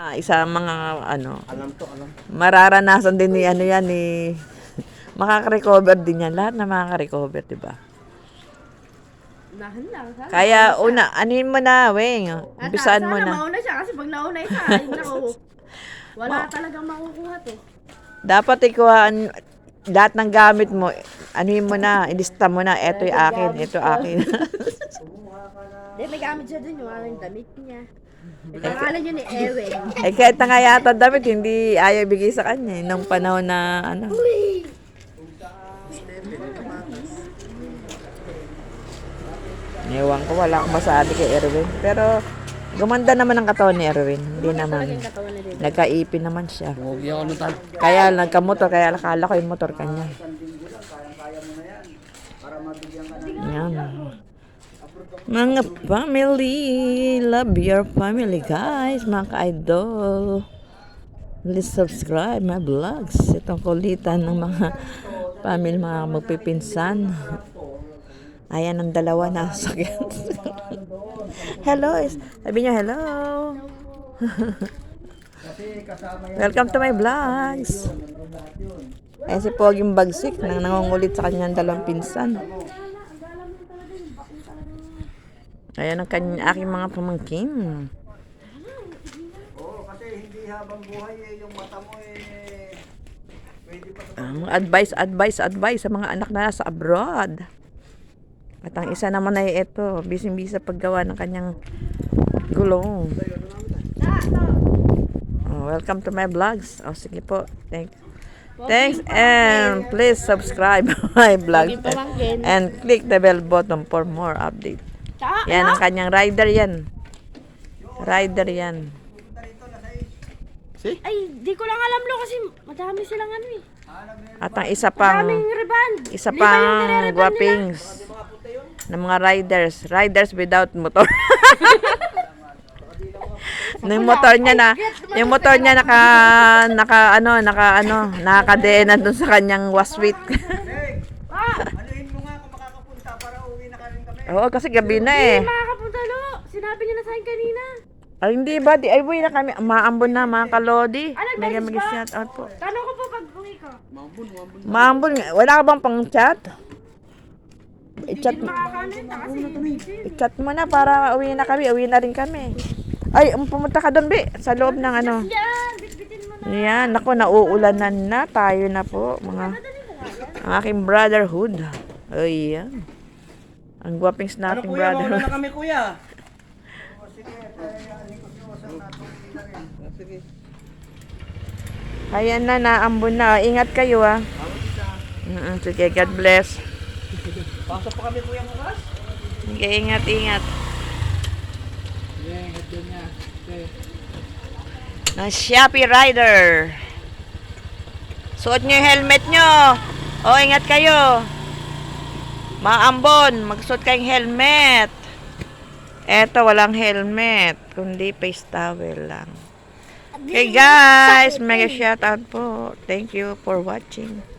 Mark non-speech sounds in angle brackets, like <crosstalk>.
Ah, isa mga ano, Alam to, alam. mararanasan din ni ano yan ni makaka-recover din yan. Lahat na makaka-recover, di ba? Nahan lang. Sana. Kaya una, anuhin mo na, Weng. At, Umpisaan mo sana na. mauna siya kasi pag nauna isa, ay <laughs> naku. Wala talagang makukuha to. Dapat ikuha an- lahat ng gamit mo, anuhin mo na, ilista mo na, eto yung akin, eto akin. <laughs> Hindi, may gamit siya dun yung aming damit niya. <laughs> May pangalan yun ni Ewen. <laughs> eh kahit na nga yata damit, hindi ayaw ibigay sa kanya. eh, Nung panahon na ano. Ewan ko, wala akong masabi kay Erwin. Pero gumanda naman ang katawan ni Erwin. Hindi naman. Yung katawan na din. Nagkaipin naman siya. Huwag yan tal. Kaya nagkamotor, kaya akala ko yung motor kanya. Yan. Mga family, love your family guys, mga ka-idol. Please subscribe my vlogs. Itong kulitan ng mga family, mga magpipinsan. Ayan ang dalawa na sakit. <laughs> hello, is- sabi niyo hello. <laughs> Welcome to my vlogs. Eh si Poging Bagsik nang nangungulit sa kanyang dalawang pinsan. Ayan ang kanya, aking mga pamangkin. Oo, kasi hindi habang buhay eh, yung mata mo eh, pwede pa mga advice, advice, advice sa mga anak na nasa abroad. At ang isa naman ay ito, busy-busy sa paggawa ng kanyang gulong. Oh, welcome to my vlogs. Oh, sige po. Thank Thanks and please subscribe <laughs> my vlogs and, and click the bell button for more update. Yan ang kanyang rider yan. Rider yan. ay, di ko lang alam lo kasi madami silang ano eh. At ang isa pang Daming riban. isa Lima yung pang nire-reban nila. guwapings ng mga riders. Riders without motor. <laughs> <laughs> yung motor niya na, yung motor niya naka, naka, ano, naka, ano, nakakadena dun sa kanyang waswit. <laughs> Ah, Anuhin mo nga kung makakapunta para uwi na kanin kami. Oo, kasi gabi na eh. hindi makakapunta lo. Sinabi niya na sa akin kanina. Ay, hindi ba? Di, ay, uwi na kami. Maambon na, mga kalodi. Ano, Mega guys, mega ba? shout out po. Tanong ko po pag uwi ko. Maambon, nga. wala ka bang pang chat? I-chat mo. Makakanin na kasi busy. I-chat mo na para uwi na kami. Uwi na rin kami. Ay, um, pumunta ka doon, be. Sa loob ng ano. Yan, bitbitin mo na. Yan, ako, nauulanan na. Tayo na po, mga ang aking brotherhood. Ay, yan. Ang gwapings Ano nating kuya, mauna brotherhood. na kami kuya. O sige. Sige. Ayan na, naambon na. Ingat kayo, ah. Mm, sige, God bless. Pasok pa kami kuya bukas. Sige, ingat, ingat. Ng Shopee Rider. Suot nyo yung helmet nyo. O, ingat kayo. Maambon, magsuot kayong helmet. Eto, walang helmet. Kundi face towel lang. Okay guys, mega shout out po. Thank you for watching.